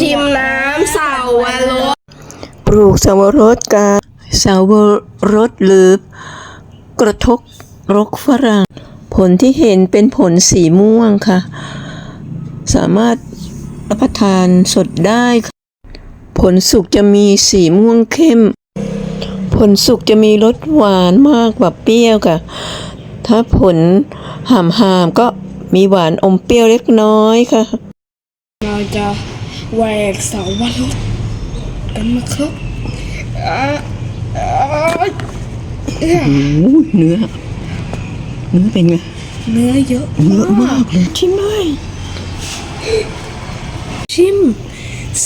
ชิมน้ำเสาวรสปลูกสาวรสกาสาวรสหรือกระทกรกฝรั่ง ผลที่เห็นเป็นผลสีม่วงค่ะ สามารถรับประทานสดได้ค่ะผลสุกจะมีสีม่วงเข้ม ผลสุกจะมีรสหวานมากกว่าเปรี้ยวค่ะ ถ้าผลหามหามก็มีหวานอมเปรี้ยวเล็กน้อยค่ะ เราจะ แหวกเสาวรสกันนะครับอะอะโอ้ยเนื้อ เนื้อเป็นไง เนื้อเยอะเยอะมากเลยชิมเลยชิม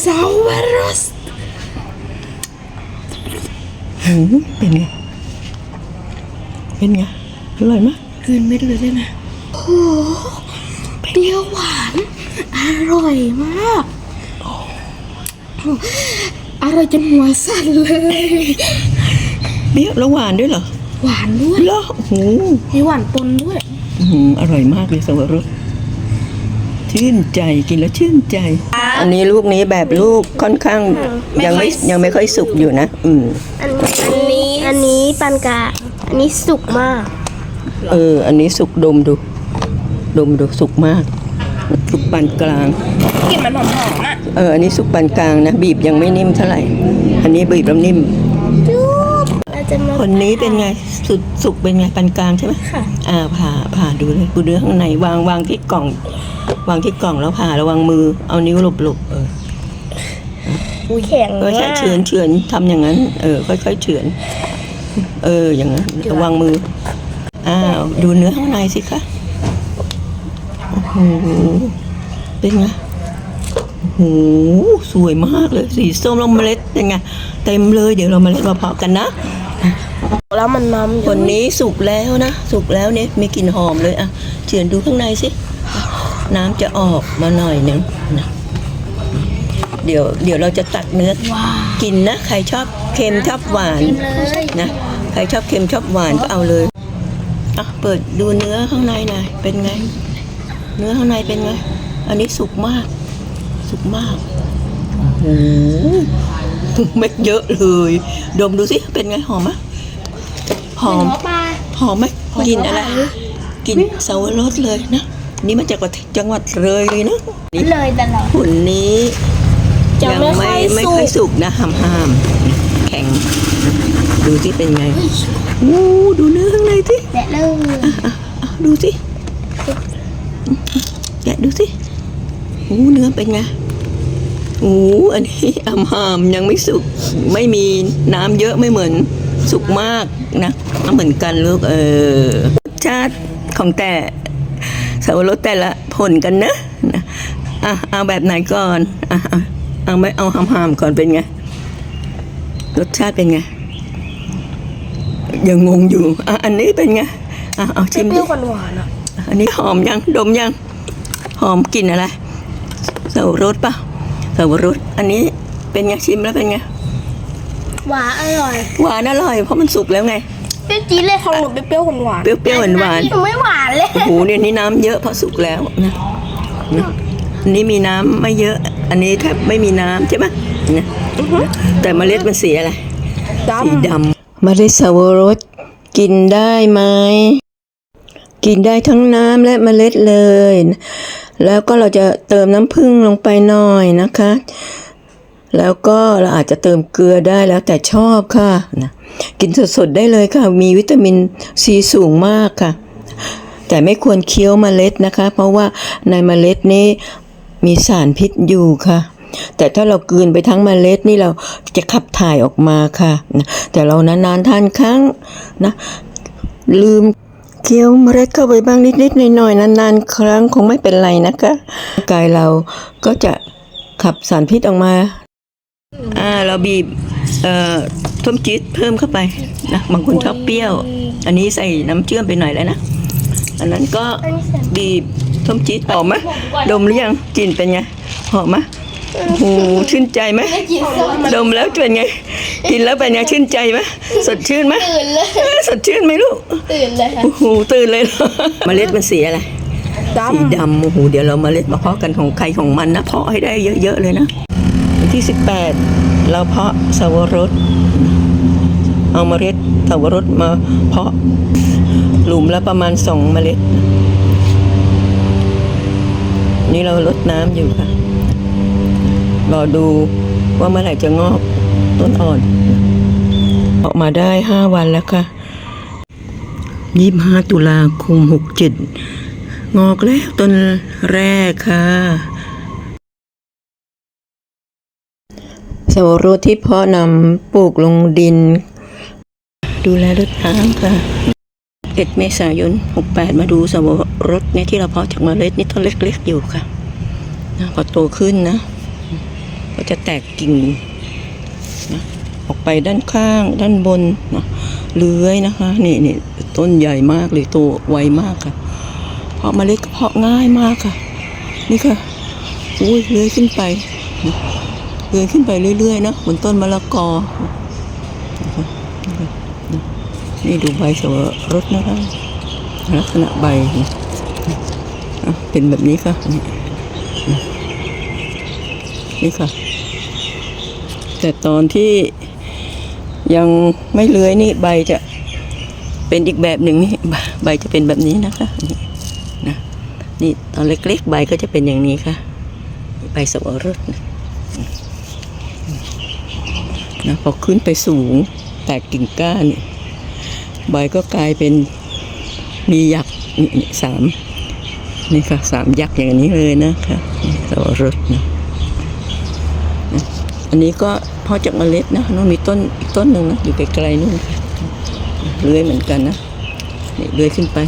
เสาวรสโอ้โหเป็นไง เป็นไง อร่อยไหมกลืนเม็ดเลยได้นะโอ้เปรี้ยวหวาน อร่อยมาก อร่อยจนหัวสั่นเลยเปรี้ยวแล้วหวานด้วยเหรอหวานด้วยเหรอโอ้โหมีหวานปนด้วยอื้อหืออร่อยมากเลยสวรสชื่นใจกินแล้วชื่นใจ อันนี้ลูกนี้แบบลูกค่อนข้างยังไม่ยังไม่ค่อยสุกอยู่นะ อืม อันอันนี้อันนี้ปานกลางอันนี้สุกมาก เออ อันนี้สุกดมดู ดมดูสุกมาก สุกปานกลาง กลิ่นมันหอมๆอะเอออันนี้สุกปานกลางนะ บีบยังไม่นิ่มเท่าไหร่ อันนี้บีบแล้วนิ่มเราจะมาคนนี้เป็นไงสุดสุกเป็นไงปานกลางใช่ไหมค่ะ อ่าผ่าผ่าดูเลยดูเนื้อข้างในวางวางที่กล่อง วางที่กล่องแล้วผ่าระวังมือเอานิ้วหลบหลบเอออุ้ยแข็งก็ใช้มากเฉือนเฉือนทำอย่างนั้น เออ ค่อยๆเฉือน เอออย่างนั้นระวังมืออ้าวดูเนื้อข้างในสิคะ โอ้โหเป็นไงโอ้โหสวยมากเลย สีส้มแล้วเมล็ดเป็นไงเต็มเลยเดี๋ยวเราเมล็ดมาเพาะกันนะแล้วมันน้ำเยคอะนนี้สุกแล้วนะ สุกแล้วเนี่ยมีกลิ่นหอมเลยอะเฉือนดูข้างในสิ น้ำจะออกมาหน่อยหนึงนะเดี๋ยวเดี๋ยวเราจะตัดเนื้อกินนะ ใครชอบเค็มชอบหวานเลยนะใครชอบเค็มชอบหวานก็เอาเลยอะเปิดดูเนื้อข้างในหน่อยเป็นไง เนื้อข้างในเป็นไง อันนี้สุกมาก สุกมากโอ้โหเม็ดเยอะเลย ดมดูสิ เป็นไงหอมไหมหอมปลาหอมไหมกลินอะไรกลินเสาวรสเลยนะ นี่มาจากจังหวัดเลยเลยนะนี่เลยตลอดหุ่นนี้จะยังไม่ไม่ค่อยสุกไม่ค่อยสุกนะห้ามห้ามแข็ง ดูที่เป็นไงอู้ดูเนื้อข้างในสิแดะเลยอะอะดูสิ แกะดูสิอู้เนื้อเป็นไงอู้อันนี้อ่ำหามยังไม่สุก ไม่มีน้ำเยอะไม่เหมือนสุกมากนะไม่เหมือนกันลูกเออรสชาติของแต่สาวรสแต่ละผลกันนะนะอะเอาแบบไหนก่อนอะอะเอาไม่เอาหามๆก่อนเป็นไงรสชาติเป็นไงยังงงอยู่อะอันนี้เป็นไงอะเอาชิมเปดิรี้ยวหวานๆอะ อันนี้หอมยังดมยัง หอมกลิ่นอะไรสาวรสปะสาวรสอันนี้เป็นไงชิมแล้วเป็นไงหวานอร่อย หวานอร่อย เพราะมันสุกแล้วไงเปรี้ยวจี๊ดเลยของหนูเปรี้ยวๆหวานเปรี้ยวๆหวานอัหนูไม่หวานเลยๆโอ้โหเนี่ยนี่น้ำเยอะเพราะสุกแล้วนะนะอันนี้มีน้ำไม่เยอะ อันนี้แทบไม่มีน้ำใช่ไหมนะแต่เมล็ดมันสีอะไรๆดสีดำเมล็ดสาวรสกินได้ไหม กินได้ทั้งน้ำและเมล็ดเลย แล้วก็เราจะเติมน้ำผึ้งลงไปหน่อยนะคะ แล้วก็เราอาจจะเติมเกลือได้แล้วแต่ชอบค่ะนะกินสดๆได้เลยค่ะ มีวิตามินซีสูงมากค่ะ แต่ไม่ควรเคี้ยวเมล็ดนะคะ เพราะว่าในเมล็ดนี้มีสารพิษอยู่ค่ะแต่ถ้าเรากลืนไปทั้งเมล็ดนี่เราจะขับถ่ายออกมาค่ะนะแต่เรานานๆทานครั้งนะลืม เคี้ยวเมล็ดเข้าไปบ้างนิดๆหน่อยๆนานๆ ครั้งคงไม่เป็นไรนะคะกายเราก็จะขับสารพิษออกมา อ่าเราบีบเอ่อส้มจี๊ดเพิ่มเข้าไปนะบางคนชอบเปรี้ยว อันนี้ใส่น้ำเชื่อมไปหน่อยแล้วนะ อันนั้นก็บีบส้มจี๊ดหอมไหมดมหรือยังกลิ่นเป็นไงหอมไหม โอ้โหชื่นใจไหมดมแล้วเป็นไง กินแล้วเป็นไงชื่นใจไหมสดชื่นไหมตื่นเลยสดชื่นไหมลูกตื่นเลยค่ะโอ้โหตื่นเลยเหรอเมล็ดมันสีอะไรดำสีดำโอ้โหเดี๋ยวเรามาเล็ดมาเพาะกันของใครของมันนะเพาะให้ได้เยอะๆเลยนะวันที่ 18 เราเพาะสวรสเอาเมล็ดสวรสมาเพาะหลุมละประมาณสองเมล็ด นี่เราลดน้ำอยู่ค่ะ รอดูว่าเมื่อไหร่จะงอกต้นอ่อน ออกมาได้ห้าวันแล้วค่ะยี่ห้าตุลาคมหกเจ็ดงอกแล้วต้นแรกค่ะสวรสที่เพาะนำปลูกลงดิน ดูแลรดน้ำค่ะเอ็ดเมษายน68มาดูสวรสเนี่ยที่เราเพาะจากเมล็ดนี่ต้นเล็กๆอยู่ค่ะนะพอโตขึ้นนะ ก็จะแตกกิ่งนะออกไปด้านข้างด้านบนนะเลื้อยนะคะนี่นี่ต้นใหญ่มากเลยโตไวมากค่ะ เพาะเมล็ดก็เพาะง่ายมากค่ะ นี่ค่ะอุ้ยเลื้อยขึ้นไปเลื้อยขึ้นไปเรื่อยๆนะบนต้นมะละกอนะคะนี่ดูใบสวรสนะคะลักษณะใบเป็นแบบนี้ค่ะนี่ค่ะ แต่ตอนที่ยังไม่เลื้อยนี่ใบจะเป็นอีกแบบหนึ่งนี่ใบจะเป็นแบบนี้นะคะนี่นะนี่ตอนเล็กๆใบก็จะเป็นอย่างนี้ค่ะใบสวรสนะนะพอขึ้นไปสูงแตกกิ่งก้านี่ใบก็กลายเป็นมียักษ์สามนี่ค่ะสามยักษ์อย่างนี้เลยนะคะสวรสนะ อันนี้ก็พอจากเมล็ดนะน้องมีต้นอีกต้นหนึ่งนะอยู่ไกลๆนู่นเลื้อยเหมือนกันนะนี่เลื้อยขึ้นไป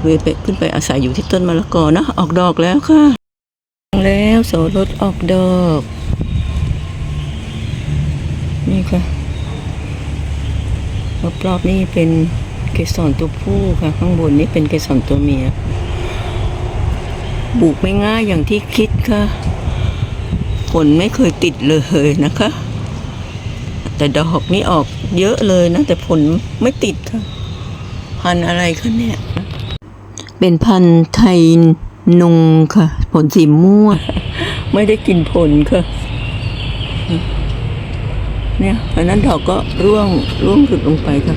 เลื้อยไปขึ้นไปอาศัยอยู่ที่ต้นมะละกอนะออกดอกแล้วค่ะแล้วโสรสออกดอก นี่ค่ะรอบๆนี่เป็นเกสรตัวผู้ค่ะ ข้างบนนี่เป็นเกสรตัวเมียปลูกไม่ง่ายอย่างที่คิดค่ะ ผลไม่เคยติดเลยนะคะ แต่ดอกนี่ออกเยอะเลยนะ แต่ผลไม่ติดค่ะ พันธุ์อะไรคะเนี่ย เป็นพันธุ์ไทยนุงค่ะ ผลสีม่วงไม่ได้กินผลค่ะ เนี่ยเพราะนั้นดอกก็ร่วงร่วงหลุดลงไปค่ะ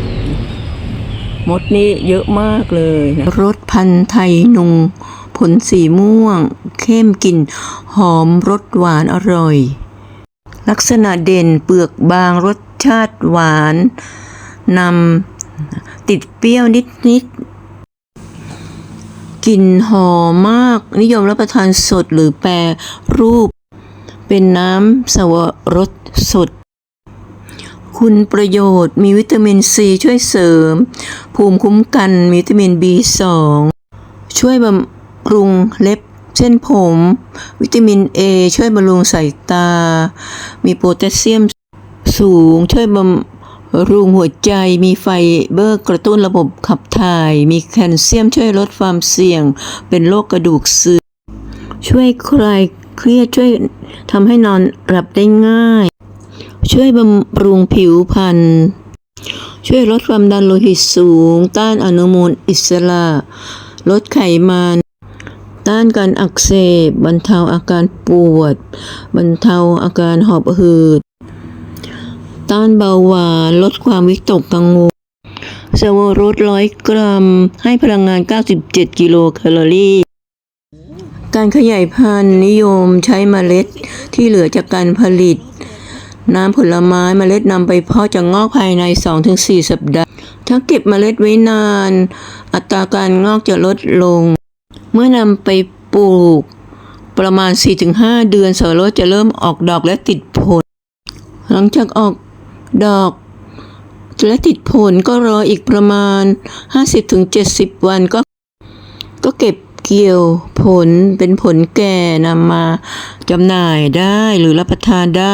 มดนี่เยอะมากเลยนะรสพันธุ์ไทยนุง ผลสีม่วง เข้มกลิ่นหอมรสหวานอร่อย ลักษณะเด่นเปลือกบางรสชาติหวานนำติดเปรี้ยวนิดๆกลิ่นหอมมากนิยมรับประทานสดหรือแปรรูป เป็นน้ำสวรสสดคุณประโยชน์มีวิตามินซีช่วยเสริม ภูมิคุ้มกันมีวิตามิน B2 ช่วยบำ รุงเล็บ เส้นผม วิตามิน A ช่วยบำรุงสายตา มีโพแทสเซียมสูงช่วยบำรุงหัวใจ มีไฟเบอร์กระตุ้นระบบขับถ่าย มีแคลเซียมช่วยลดความเสี่ยง เป็นโรคกระดูกเสื่อมช่วยคลายเครียดช่วยทำให้นอนหลับได้ง่าย ช่วยบำรุงผิวพรรณช่วยลดความดันโลหิตสูง ต้านอนุมูลอิสระ ลดไขมัน ต้านการอักเสบบรรเทาอาการปวด บรรเทาอาการหอบหืด ต้านเบาหวานลดความวิตกกังวลสวรสร้อยกรัม ให้พลังงาน 97 กิโลแคลอรี่ การขยายพันธุ์นิยมใช้เมล็ดที่เหลือจากการผลิต น้ำผลไม้เมล็ดนำไปเพาะจะงอกภายใน 2-4 สัปดาห์ ถ้าเก็บเมล็ดไว้นาน อัตราการงอกจะลดลง เมื่อนำไปปลูก ประมาณ 4-5 เดือนสวรสจะเริ่มออกดอกและติดผล หลังจากออกดอกและติดผลก็รออีกประมาณ 50-70 วันก็ ก็เก็บเกี่ยวผลเป็นผลแก่นำมาจำหน่ายได้หรือรับประทานได้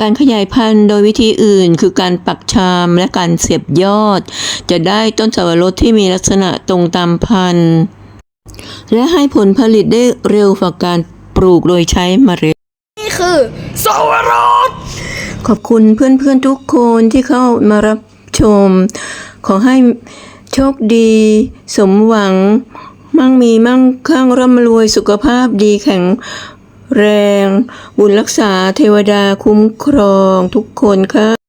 การขยายพันธุ์โดยวิธีอื่น คือการปักชามและการเสียบยอด จะได้ต้นสวรสที่มีลักษณะตรงตามพันธุ์ และให้ผลผลิตได้เร็วกว่าการปลูกโดยใช้เมล็ด นี่คือสวรสขอบคุณเพื่อนๆทุกคนที่เข้ามารับชม ขอให้โชคดี สมหวัง มั่งมีมั่งคั่งร่ำรวยสุขภาพดีแข็งแรง บุญรักษาเทวดาคุ้มครองทุกคนค่ะ